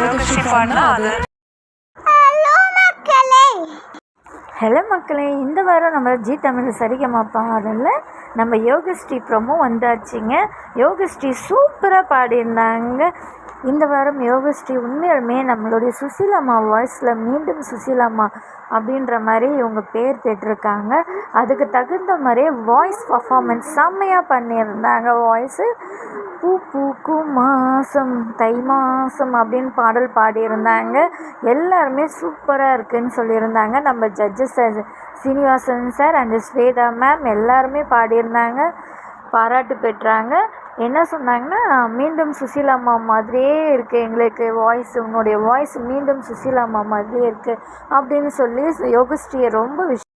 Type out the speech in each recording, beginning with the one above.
யோகஸ்ரீ பாடினா அது ஹலோ மக்களே இந்த வாரம் நம்ம ஜி தமிழ் சரிகமா பாடலில் நம்ம யோகஸ்ரீ ப்ரோமோ வந்தாச்சுங்க. யோகஸ்ரீ சூப்பராக பாடியிருந்தாங்க. இந்த வாரம் யோகஸ்ரீ உண்மையிலுமே நம்மளுடைய சுசீலாமா வாய்ஸில் மீண்டும் சுசீலாமா அப்படின்ற மாதிரி இவங்க பேர் பெற்றிருக்காங்க அதுக்கு தகுந்த மாதிரியே வாய்ஸ் பர்ஃபாமன்ஸ் செம்மையாக பண்ணியிருந்தாங்க வாய்ஸு பூ பூக்கும் மாதம் தை மாதம் அப்படின்னு பாடல் பாடியிருந்தாங்க. எல்லாருமே சூப்பராக இருக்குன்னு சொல்லியிருந்தாங்க. நம்ம judges Srinivasan sir and Shweta ma'am எல்லாருமே பாடியிருந்தாங்க. பாராட்டு பெற்றாங்க. என்ன சொன்னாங்கன்னா மீண்டும் சுசீலாம்மா மாதிரியே இருக்குது எங்களுக்கு வாய்ஸ் உன்னுடைய வாய்ஸ் மீண்டும் சுசீலாம்மா மாதிரியே இருக்குது அப்படின்னு சொல்லி யோகஸ்ரீயை ரொம்ப விஷ்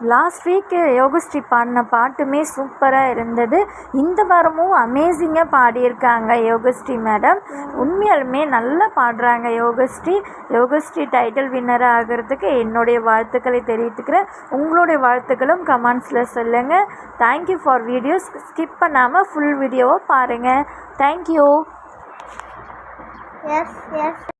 லாஸ்ட் வீக்கு யோகஸ்ரீ பாடின பாட்டுமே சூப்பராக இருந்தது. இந்த வாரமும் அமேசிங்காக பாடியிருக்காங்க யோகஸ்ரீ மேடம் உண்மையாலுமே நல்லா பாடுறாங்க யோகஸ்ரீ யோகஸ்ரீ டைட்டில் வின்னராக ஆகிறதுக்கு என்னுடைய வாழ்த்துக்களை தெரிவித்துக்கிறேன். உங்களுடைய வாழ்த்துக்களும் கமெண்ட்ஸில் சொல்லுங்கள் thank you for videos skip பண்ணாமல் ஃபுல் வீடியோவை பாருங்கள் தேங்க்யூ எஸ் எஸ்